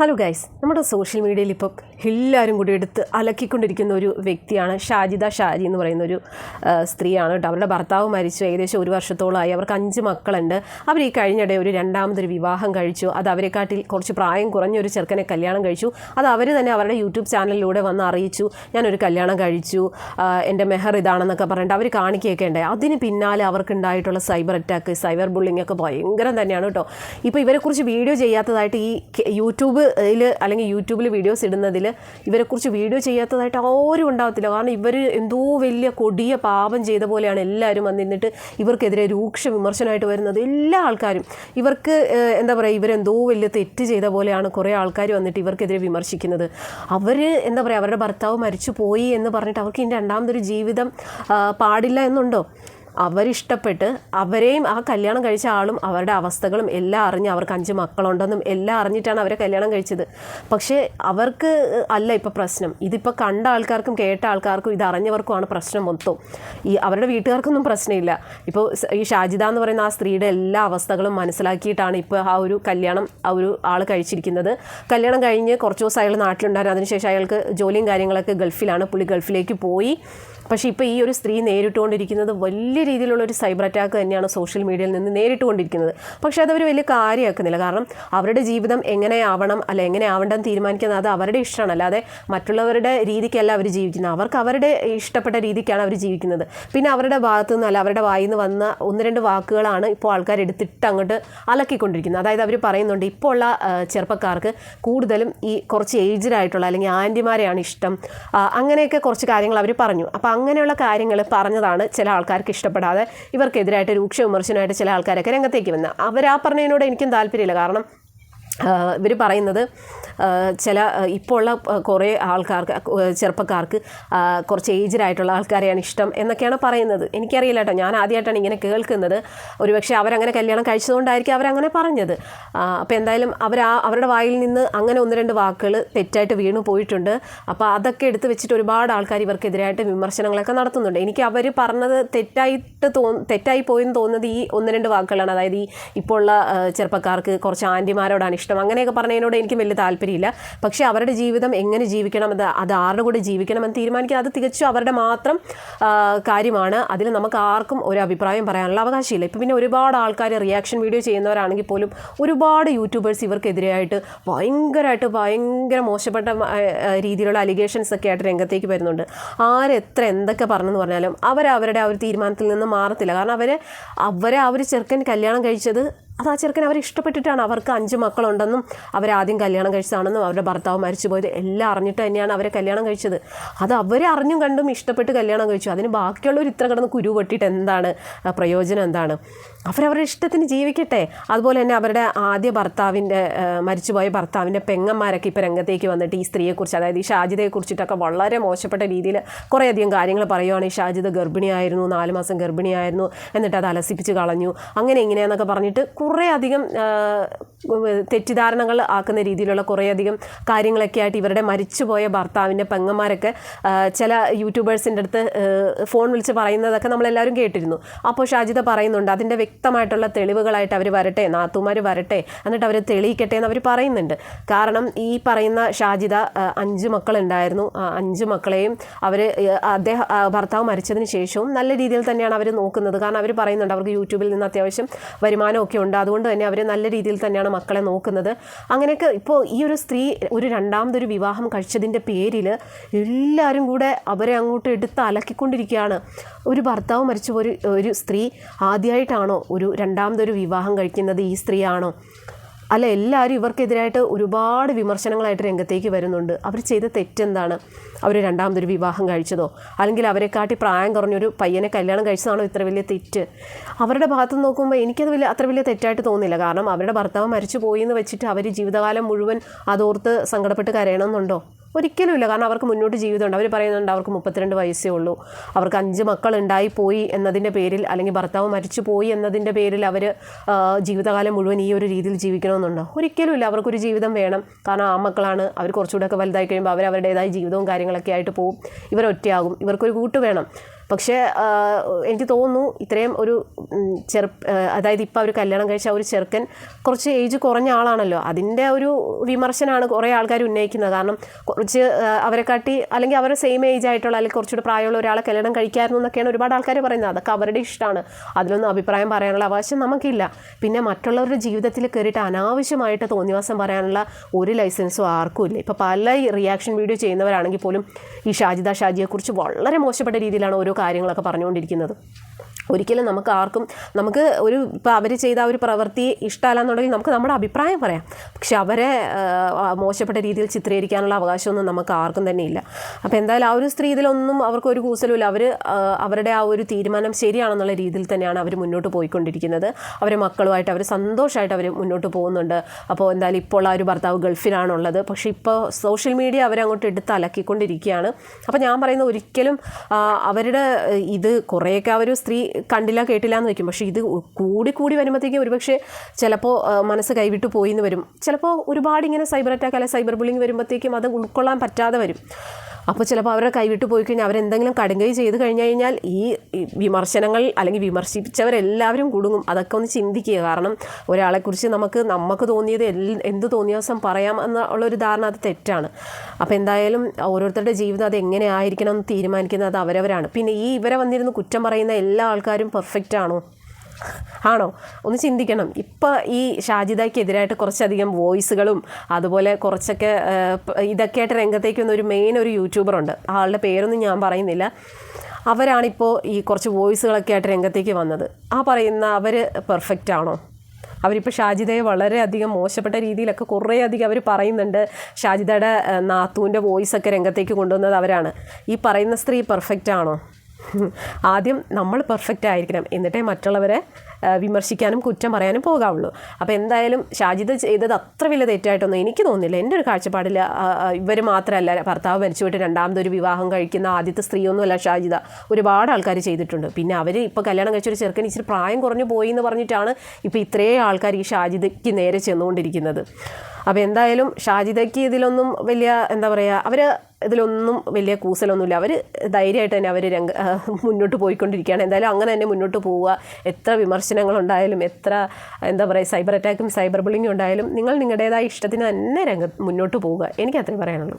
Hello guys നമ്മുടെ social മീഡിയയിൽ ഇപ്പോൾ എല്ലാവരും കൂടി എടുത്ത് അലക്കിക്കൊണ്ടിരിക്കുന്ന ഒരു വ്യക്തിയാണ് ഷാജിദ. ഷാജി എന്ന് പറയുന്ന ഒരു സ്ത്രീയാണ് കേട്ടോ. അവരുടെ ഭർത്താവ് മരിച്ചു. ഏകദേശം ഒരു വർഷത്തോളമായി അവർക്ക് അഞ്ച് മക്കളുണ്ട്. അവർ ഈ കഴിഞ്ഞിടെ ഒരു രണ്ടാമതൊരു വിവാഹം കഴിച്ചു. അത് അവരെക്കാട്ടിൽ കുറച്ച് പ്രായം കുറഞ്ഞ ഒരു ചെറുക്കനെ കല്യാണം കഴിച്ചു. അത് അവർ തന്നെ അവരുടെ യൂട്യൂബ് ചാനലിലൂടെ വന്ന് അറിയിച്ചു. ഞാനൊരു കല്യാണം കഴിച്ചു. എന്റെ മെഹർ ഇതാണെന്നൊക്കെ പറഞ്ഞിട്ട് അവർ കാണിക്കുകയൊക്കെ ഉണ്ടായി അതിന് പിന്നാലെ അവർക്കുണ്ടായിട്ടുള്ള സൈബർ അറ്റാക്ക് സൈബർ ബുള്ളിംഗ് ഒക്കെ ഭയങ്കരം തന്നെയാണ് കേട്ടോ. ഇപ്പോൾ ഇവരെക്കുറിച്ച് വീഡിയോ ചെയ്യാത്തതായിട്ട് ഈ കെ- യൂട്യൂബിൽ അല്ലെങ്കിൽ യൂട്യൂബിൽ വീഡിയോസ് ഇടുന്നതിൽ ഇവരെക്കുറിച്ച് വീഡിയോ ചെയ്യാത്തതായിട്ട് ആരും ഉണ്ടാകത്തില്ല കാരണം ഇവർ എന്തോ വലിയ കൊടിയ പാപം ചെയ്ത പോലെയാണ് എല്ലാവരും വന്നിരുന്നിട്ട് ഇവർക്കെതിരെ രൂക്ഷ വിമർശനമായിട്ട് വരുന്നത് എല്ലാ ആൾക്കാരും. ഇവർക്ക് എന്താ പറയുക ഇവരെന്തോ വലിയ തെറ്റ് ചെയ്ത പോലെയാണ് കുറേ ആൾക്കാർ വന്നിട്ട് ഇവർക്കെതിരെ വിമർശിക്കുന്നത്. അവർ എന്താ പറയുക അവരുടെ ഭർത്താവ് മരിച്ചു പോയി എന്ന് പറഞ്ഞിട്ട് അവർക്ക് ഇനി രണ്ടാമതൊരു ജീവിതം പാടില്ല എന്നുണ്ടോ? അവരിഷ്ടപ്പെട്ട് അവരെയും ആ കല്യാണം കഴിച്ച ആളും അവരുടെ അവസ്ഥകളും എല്ലാം അറിഞ്ഞ് അവർക്ക് അഞ്ച് മക്കളുണ്ടെന്നും എല്ലാം അറിഞ്ഞിട്ടാണ് അവരെ കല്യാണം കഴിച്ചത്. പക്ഷേ അവർക്ക് അല്ല ഇപ്പോൾ പ്രശ്നം. ഇതിപ്പോൾ കണ്ട ആൾക്കാർക്കും കേട്ട ആൾക്കാർക്കും ഇത് അറിഞ്ഞവർക്കുമാണ് പ്രശ്നം മൊത്തം. ഈ അവരുടെ വീട്ടുകാർക്കൊന്നും പ്രശ്നമില്ല. ഇപ്പോൾ ഈ ഷാജിദ എന്ന് പറയുന്ന ആ സ്ത്രീയുടെ എല്ലാ അവസ്ഥകളും മനസ്സിലാക്കിയിട്ടാണ് ഇപ്പോൾ ആ ഒരു കല്യാണം ആ ഒരു ആൾ കഴിച്ചിരിക്കുന്നത്. കല്യാണം കഴിഞ്ഞ് കുറച്ച് ദിവസം അയാൾ നാട്ടിലുണ്ടായിരുന്നു. അതിനുശേഷം അയാൾക്ക് ജോലിയും കാര്യങ്ങളൊക്കെ ഗൾഫിലാണ്. പുള്ളി ഗൾഫിലേക്ക് പോയി. പക്ഷേ ഇപ്പോൾ ഈ ഒരു സ്ത്രീ നേരിട്ടുകൊണ്ടിരിക്കുന്നത് വലിയ രീതിയിലുള്ള ഒരു സൈബർ അറ്റാക്ക് തന്നെയാണ് സോഷ്യൽ മീഡിയയിൽ നിന്ന് നേരിട്ടുകൊണ്ടിരിക്കുന്നത്. പക്ഷേ അതവർ വലിയ കാര്യമാക്കുന്നില്ല. കാരണം അവരുടെ ജീവിതം എങ്ങനെ ആവണം അല്ല എങ്ങനെ ആവണ്ടെന്ന് തീരുമാനിക്കുന്നത് അത് അവരുടെ ഇഷ്ടമാണ്. അല്ലാതെ മറ്റുള്ളവരുടെ രീതിക്കല്ല അവർ ജീവിക്കുന്നത്. അവർക്ക് അവരുടെ ഇഷ്ടപ്പെട്ട രീതിക്കാണ് അവർ ജീവിക്കുന്നത്. പിന്നെ അവരുടെ ഭാഗത്തു അല്ല അവരുടെ വായിൽ നിന്ന് വന്ന ഒന്ന് രണ്ട് വാക്കുകളാണ് ഇപ്പോൾ ആൾക്കാർ എടുത്തിട്ട് അങ്ങോട്ട് അലക്കിക്കൊണ്ടിരിക്കുന്നത്. അതായത് അവർ പറയുന്നുണ്ട് ഇപ്പോൾ ഉള്ള ചെറുപ്പക്കാർക്ക് കൂടുതലും ഈ കുറച്ച് ഏജ്ഡ് ആയിട്ടുള്ള അല്ലെങ്കിൽ ആന്റിമാരെയാണ് ഇഷ്ടം. അങ്ങനെയൊക്കെ കുറച്ച് കാര്യങ്ങൾ അവർ പറഞ്ഞു. അപ്പോൾ അങ്ങനെയുള്ള കാര്യങ്ങൾ പറഞ്ഞതാണ് ചില ആൾക്കാർക്ക് ഇഷ്ടപ്പെടാതെ ഇവർക്കെതിരായിട്ട് രൂക്ഷ വിമർശനമായിട്ട് ചില ആൾക്കാരൊക്കെ രംഗത്തേക്ക് വന്നത് അവർ ആ പറഞ്ഞതിനോട് എനിക്കും താല്പര്യമില്ല. കാരണം ഇവർ പറയുന്നത് ചില ഇപ്പോഴുള്ള കുറേ ആൾക്കാർക്ക് ചെറുപ്പക്കാർക്ക് കുറച്ച് ഏജ്ഡ് ആയിട്ടുള്ള ആൾക്കാരെയാണ് ഇഷ്ടം എന്നൊക്കെയാണ് പറയുന്നത്. എനിക്കറിയില്ല കേട്ടോ ഞാൻ ആദ്യമായിട്ടാണ് ഇങ്ങനെ കേൾക്കുന്നത്. ഒരുപക്ഷെ അവരങ്ങനെ കല്യാണം കഴിച്ചതുകൊണ്ടായിരിക്കും അവരങ്ങനെ പറഞ്ഞത്. അപ്പോൾ എന്തായാലും അവർ ആ അവരുടെ വായിൽ നിന്ന് അങ്ങനെ ഒന്ന് രണ്ട് വാക്കുകൾ തെറ്റായിട്ട് വീണു പോയിട്ടുണ്ട്. അപ്പോൾ അതൊക്കെ എടുത്ത് വെച്ചിട്ട് ഒരുപാട് ആൾക്കാർ ഇവർക്കെതിരായിട്ട് വിമർശനങ്ങളൊക്കെ നടത്തുന്നുണ്ട്. എനിക്ക് അവർ പറഞ്ഞത് തെറ്റായിട്ട് തോ തെറ്റായി പോയെന്ന് തോന്നുന്നത് ഈ ഒന്ന് രണ്ട് വാക്കുകളാണ്. അതായത് ഈ ഇപ്പോൾ ഉള്ള ചെറുപ്പക്കാർക്ക് കുറച്ച് ആന്റിമാരോടാണ് ഇഷ്ടം അങ്ങനെയൊക്കെ പറഞ്ഞതിനോട് എനിക്ക് വലിയ താല്പര്യമില്ല. പക്ഷേ അവരുടെ ജീവിതം എങ്ങനെ ജീവിക്കണം അത് അത് ആരുടെ കൂടെ ജീവിക്കണമെന്ന് തീരുമാനിക്കുക അത് തികച്ചും അവരുടെ മാത്രം കാര്യമാണ്. അതിൽ നമുക്ക് ആർക്കും ഒരു അഭിപ്രായം പറയാനുള്ള അവകാശമില്ല. ഇപ്പം പിന്നെ ഒരുപാട് ആൾക്കാർ റിയാക്ഷൻ വീഡിയോ ചെയ്യുന്നവരാണെങ്കിൽ പോലും ഒരുപാട് യൂട്യൂബേഴ്സ് ഇവർക്കെതിരെയായിട്ട് ഭയങ്കരമായിട്ട് ഭയങ്കര മോശപ്പെട്ട രീതിയിലുള്ള അലിഗേഷൻസ് ഒക്കെ ആയിട്ട് രംഗത്തേക്ക് വരുന്നുണ്ട്. ആരെത്ര എന്തൊക്കെ പറഞ്ഞെന്ന് പറഞ്ഞാലും അവർ അവരുടെ ആ ഒരു തീരുമാനത്തിൽ നിന്ന് മാറത്തില്ല. കാരണം അവർ അവരെ ആ ഒരു ചെറുക്കൻ കല്യാണം കഴിച്ചത് അത് ആ ചെറുക്കൻ അവർ ഇഷ്ടപ്പെട്ടിട്ടാണ് അവർക്ക് അഞ്ച് മക്കളുണ്ടെന്നും അവരാദ്യം കല്യാണം കഴിച്ചതാണെന്നും അവരുടെ ഭർത്താവ് മരിച്ചു പോയത് എല്ലാം അറിഞ്ഞിട്ട് തന്നെയാണ് അവരെ കല്യാണം കഴിച്ചത്. അത് അവരെ അറിഞ്ഞും കണ്ടും ഇഷ്ടപ്പെട്ട് കല്യാണം കഴിച്ചു. അതിന് ബാക്കിയുള്ളവർ ഇത്ര കിടന്ന് കുരു പൊട്ടിയിട്ട് എന്താണ് പ്രയോജനം എന്താണ്? അവരവരുടെ ഇഷ്ടത്തിന് ജീവിക്കട്ടെ. അതുപോലെ തന്നെ അവരുടെ ആദ്യ ഭർത്താവിന്റെ മരിച്ചുപോയ ഭർത്താവിന്റെ പെങ്ങന്മാരൊക്കെ ഇപ്പോൾ രംഗത്തേക്ക് വന്നിട്ട് ഈ സ്ത്രീയെക്കുറിച്ച് അതായത് ഈ ഷാജിതയെക്കുറിച്ചിട്ടൊക്കെ വളരെ മോശപ്പെട്ട രീതിയിൽ കുറേയധികം കാര്യങ്ങൾ പറയുവാണ്. ഈ ഷാജിത ഗർഭിണിയായിരുന്നു നാല് മാസം ഗർഭിണിയായിരുന്നു. എന്നിട്ട് അത് അലസിപ്പിച്ച് കളഞ്ഞു. അങ്ങനെ ഇങ്ങനെയെന്നൊക്കെ പറഞ്ഞിട്ട് കുറേ അധികം തെറ്റിദ്ധാരണകൾ ആക്കുന്ന രീതിയിലുള്ള കുറേ അധികം കാര്യങ്ങളൊക്കെ ആയിട്ട് ഇവരുടെ മരിച്ചുപോയ ഭർത്താവിന്റെ പെങ്ങന്മാരൊക്കെ ചില യൂട്യൂബേഴ്സിന്റെ അടുത്ത് ഫോൺ വിളിച്ച് പറയുന്നതൊക്കെ നമ്മളെല്ലാവരും കേട്ടിരുന്നു. അപ്പോൾ ഷാജിത പറയുന്നുണ്ട് അതിന്റെ വ്യക്തമായിട്ടുള്ള തെളിവുകളായിട്ട് അവർ വരട്ടെ നാത്തുമാർ വരട്ടെ എന്നിട്ട് അവർ തെളിയിക്കട്ടെ എന്ന് അവർ പറയുന്നുണ്ട്. കാരണം ഈ പറയുന്ന ഷാജിത അഞ്ച് മക്കളുണ്ടായിരുന്നു. ആ അഞ്ച് മക്കളെയും അവർ അദ്ദേഹം ഭർത്താവ് മരിച്ചതിന് ശേഷവും നല്ല രീതിയിൽ തന്നെയാണ് അവർ നോക്കുന്നത്. കാരണം അവർ പറയുന്നുണ്ട് അവർക്ക് യൂട്യൂബിൽ നിന്ന് അത്യാവശ്യം വരുമാനമൊക്കെ ഉണ്ട്. അതുകൊണ്ട് തന്നെ അവർ നല്ല രീതിയിൽ തന്നെയാണ് മക്കളെ നോക്കുന്നത്. അങ്ങനെയൊക്കെ ഇപ്പോൾ ഈ ഒരു സ്ത്രീ ഒരു രണ്ടാമതൊരു വിവാഹം കഴിച്ചതിന്റെ പേരിൽ എല്ലാവരും കൂടെ അവരെ അങ്ങോട്ട് എടുത്ത് അലക്കിക്കൊണ്ടിരിക്കുകയാണ്. ഒരു ഭർത്താവ് മരിച്ച ഒരു ഒരു സ്ത്രീ ആദ്യമായിട്ടാണോ ഒരു രണ്ടാമതൊരു വിവാഹം കഴിക്കുന്നത് ഈ സ്ത്രീയാണോ? അല്ല എല്ലാവരും ഇവർക്കെതിരായിട്ട് ഒരുപാട് വിമർശനങ്ങളായിട്ട് രംഗത്തേക്ക് വരുന്നുണ്ട്. അവർ ചെയ്ത തെറ്റെന്താണ്? അവർ രണ്ടാമതൊരു വിവാഹം കഴിച്ചതോ? അല്ലെങ്കിൽ അവരെക്കാട്ടി പ്രായം കുറഞ്ഞൊരു പയ്യനെ കല്യാണം കഴിച്ചതാണോ ഇത്ര വലിയ തെറ്റ്? അവരുടെ ഭാഗത്ത് നോക്കുമ്പോൾ എനിക്കത് വലിയ അത്ര വലിയ തെറ്റായിട്ട് തോന്നില്ല കാരണം അവരുടെ ഭർത്താവ് മരിച്ചു പോയി എന്ന് വെച്ചിട്ട് അവർ ജീവിതകാലം മുഴുവൻ അതോർത്ത് സങ്കടപ്പെട്ട് കരയണമെന്നുണ്ടോ? ഒരിക്കലും ഇല്ല കാരണം അവർക്ക് മുന്നോട്ട് ജീവിതമുണ്ട്. അവർ പറയുന്നുണ്ട് അവർക്ക് മുപ്പത്തിരണ്ട് വയസ്സേ ഉള്ളൂ. അവർക്ക് അഞ്ച് മക്കൾ ഉണ്ടായി പോയി എന്നതിന്റെ പേരിൽ അല്ലെങ്കിൽ ഭർത്താവ് മരിച്ചു പോയി എന്നതിന്റെ പേരിൽ അവർ ജീവിതകാലം മുഴുവൻ ഈ ഒരു രീതിയിൽ ജീവിക്കണമെന്നുണ്ടോ? ഒരിക്കലും ഇല്ല അവർക്കൊരു ജീവിതം വേണം. കാരണം ആ മക്കളാണ്. അവർ കുറച്ചുകൂടെയൊക്കെ വലുതായി കഴിയുമ്പോൾ അവർ അവരുടേതായ ജീവിതവും കാര്യങ്ങളൊക്കെ ആയിട്ട് പോകും ഇവരൊറ്റയാകും. ഇവർക്കൊരു കൂട്ട് വേണം. പക്ഷേ എനിക്ക് തോന്നുന്നു ഇത്രയും ഒരു ചെറു അതായത് ഇപ്പോൾ അവർ കല്യാണം കഴിച്ച ഒരു ചെറുക്കൻ കുറച്ച് ഏജ് കുറഞ്ഞ ആളാണല്ലോ. അതിന്റെ ഒരു വിമർശനമാണ് കുറേ ആൾക്കാർ ഉന്നയിക്കുന്നത്. കാരണം കുറച്ച് അവരെക്കാട്ടി അവരെ കാട്ടി അല്ലെങ്കിൽ അവരെ സെയിം ഏജ് ആയിട്ടുള്ള അല്ലെങ്കിൽ കുറച്ചുകൂടി പ്രായമുള്ള ഒരാളെ കല്യാണം കഴിക്കാമായിരുന്നു എന്നൊക്കെയാണ് ഒരുപാട് ആൾക്കാർ പറയുന്നത്. അതൊക്കെ അവരുടെ ഇഷ്ടമാണ്. അതിലൊന്നും അഭിപ്രായം പറയാനുള്ള അവകാശം നമുക്കില്ല. പിന്നെ മറ്റുള്ളവരുടെ ജീവിതത്തിൽ കയറിയിട്ട് അനാവശ്യമായിട്ട് തോന്നിവാസം പറയാനുള്ള ഒരു ലൈസൻസും ആർക്കും ഇല്ല. ഇപ്പോൾ പല റിയാക്ഷൻ വീഡിയോ ചെയ്യുന്നവരാണെങ്കിൽ പോലും ഈ ഷാജിദ ഷാജിയെക്കുറിച്ച് വളരെ മോശപ്പെട്ട രീതിയിലാണ് ഓരോ കാര്യങ്ങളൊക്കെ പറഞ്ഞുകൊണ്ടിരിക്കുന്നത്. ഒരിക്കലും നമുക്ക് ആർക്കും നമുക്ക് ഒരു ഇപ്പോൾ അവർ ചെയ്ത ഒരു പ്രവൃത്തി ഇഷ്ടമല്ലെന്നുണ്ടെങ്കിൽ നമുക്ക് നമ്മുടെ അഭിപ്രായം പറയാം. പക്ഷെ അവരെ മോശപ്പെട്ട രീതിയിൽ ചിത്രീകരിക്കാനുള്ള അവകാശമൊന്നും നമുക്ക് ആർക്കും തന്നെ ഇല്ല. അപ്പോൾ എന്തായാലും ആ ഒരു സ്ത്രീ ഇതിലൊന്നും അവർക്ക് ഒരു കൂസലുമില്ല. അവർ അവരുടെ ആ ഒരു തീരുമാനം ശരിയാണെന്നുള്ള രീതിയിൽ തന്നെയാണ് അവർ മുന്നോട്ട് പോയിക്കൊണ്ടിരിക്കുന്നത്. അവരെ മക്കളുമായിട്ട് അവർ സന്തോഷമായിട്ട് അവർ മുന്നോട്ട് പോകുന്നുണ്ട്. അപ്പോൾ എന്തായാലും ഇപ്പോൾ ആ ഒരു ഭർത്താവ് ഗൾഫിലാണുള്ളത്. പക്ഷേ ഇപ്പോൾ സോഷ്യൽ മീഡിയ അവരെ അങ്ങോട്ട് എടുത്ത് അലക്കിക്കൊണ്ടിരിക്കുകയാണ്. അപ്പോൾ ഞാൻ പറയുന്നത് ഒരിക്കലും അവരുടെ ഇത് കുറേയൊക്കെ ആ ഒരു സ്ത്രീ കണ്ടില്ല കേട്ടില്ല എന്ന് വയ്ക്കും. പക്ഷേ ഇത് കൂടി കൂടി വരുമ്പോഴത്തേക്കും ഒരുപക്ഷെ ചിലപ്പോൾ മനസ്സ് കൈവിട്ട് പോയി എന്ന് വരും. ചിലപ്പോൾ ഒരുപാട് ഇങ്ങനെ സൈബർ അറ്റാക്ക് അല്ലെങ്കിൽ സൈബർ ബുള്ളിങ് വരുമ്പോഴത്തേക്കും അത് ഉൾക്കൊള്ളാൻ പറ്റാതെ വരും. അപ്പോൾ ചിലപ്പോൾ അവരെ കൈവിട്ട് പോയി കഴിഞ്ഞാൽ അവരെന്തെങ്കിലും കടുങ്കൈ ചെയ്ത് കഴിഞ്ഞു കഴിഞ്ഞാൽ ഈ വിമർശനങ്ങൾ അല്ലെങ്കിൽ വിമർശിച്ചവരെല്ലാവരും കുടുങ്ങും. അതൊക്കെ ഒന്ന് ചിന്തിക്കുക. കാരണം ഒരാളെക്കുറിച്ച് നമുക്ക് നമുക്ക് തോന്നിയത് എന്ത് തോന്നിയ ദിവസം പറയാം എന്നുള്ളൊരു ധാരണ അത് തെറ്റാണ്. അപ്പോൾ എന്തായാലും ഓരോരുത്തരുടെ ജീവിതം അത് എങ്ങനെ ആയിരിക്കണം എന്ന് തീരുമാനിക്കുന്നത് അത് അവരവരാണ്. പിന്നെ ഈ ഇവരെ വന്നിരുന്ന് കുറ്റം പറയുന്ന എല്ലാ ആൾക്കാരും പെർഫെക്റ്റ് ആണോ? ആണോ? ഒന്ന് ചിന്തിക്കണം. ഇപ്പോൾ ഈ ഷാജിദയ്ക്കെതിരായിട്ട് കുറച്ചധികം വോയിസുകളും അതുപോലെ കുറച്ചൊക്കെ ഇതൊക്കെ ആയിട്ട് രംഗത്തേക്ക് വന്ന ഒരു മെയിൻ ഒരു യൂട്യൂബറുണ്ട് ആളുടെ പേരൊന്നും ഞാൻ പറയുന്നില്ല. അവരാണിപ്പോൾ ഈ കുറച്ച് വോയിസുകളൊക്കെ ആയിട്ട് രംഗത്തേക്ക് വന്നത്. ആ പറയുന്ന അവർ പെർഫെക്റ്റ് ആണോ? അവരിപ്പോൾ ഷാജിദയെ വളരെയധികം മോശപ്പെട്ട രീതിയിലൊക്കെ കുറേ അധികം അവർ പറയുന്നുണ്ട്. ഷാജിദയുടെ നാത്തുവിന്റെ വോയിസൊക്കെ രംഗത്തേക്ക് കൊണ്ടുവന്നത് അവരാണ്. ഈ പറയുന്ന സ്ത്രീ പെർഫെക്റ്റ് ആണോ? ആദ്യം നമ്മൾ പെർഫെക്റ്റ് ആയിരിക്കണം. എന്നിട്ടേ മറ്റുള്ളവരെ വിമർശിക്കാനും കുറ്റം പറയാനും പോകാവുള്ളൂ. അപ്പോൾ എന്തായാലും ഷാജിദ് ചെയ്തത് അത്ര വലിയ തെറ്റായിട്ടൊന്നും എനിക്ക് തോന്നുന്നില്ല. എന്റെ ഒരു കാഴ്ചപ്പാടിൽ ഇവർ മാത്രമല്ല ഭർത്താവ് മരിച്ചുപോയിട്ട് രണ്ടാമതൊരു വിവാഹം കഴിക്കുന്ന ആദ്യത്തെ സ്ത്രീയൊന്നുമല്ല ഷാജിദ. ഒരുപാട് ആൾക്കാർ ചെയ്തിട്ടുണ്ട്. പിന്നെ അവർ ഇപ്പോൾ കല്യാണം കഴിച്ചൊരു ചെറുക്കൻ ഇച്ചിരി പ്രായം കുറഞ്ഞു പോയി എന്ന് പറഞ്ഞിട്ടാണ് ഇപ്പോൾ ഇത്രയും ആൾക്കാർ ഈ ഷാജിദയ്ക്ക് നേരെ ചെന്നുകൊണ്ടിരിക്കുന്നത്. അപ്പോൾ എന്തായാലും ഷാജിദയ്ക്ക് ഇതിലൊന്നും വലിയ എന്താ പറയുക അവർ ഇതിലൊന്നും വലിയ കൂസലൊന്നുമില്ല. അവർ ധൈര്യമായിട്ട് തന്നെ അവർ രംഗ മുന്നോട്ട് പോയിക്കൊണ്ടിരിക്കുകയാണ്. എന്തായാലും അങ്ങനെ തന്നെ മുന്നോട്ട് പോവുക. എത്ര വിമർശനങ്ങളുണ്ടായാലും എത്ര എന്താ പറയുക സൈബർ അറ്റാക്കും സൈബർ ബുള്ളിങ്ങും ഉണ്ടായാലും നിങ്ങൾ നിങ്ങളുടേതായ ഇഷ്ടത്തിന് തന്നെ രംഗ മുന്നോട്ട് പോവുക. എനിക്ക് അത്രയും പറയാനുള്ളൂ.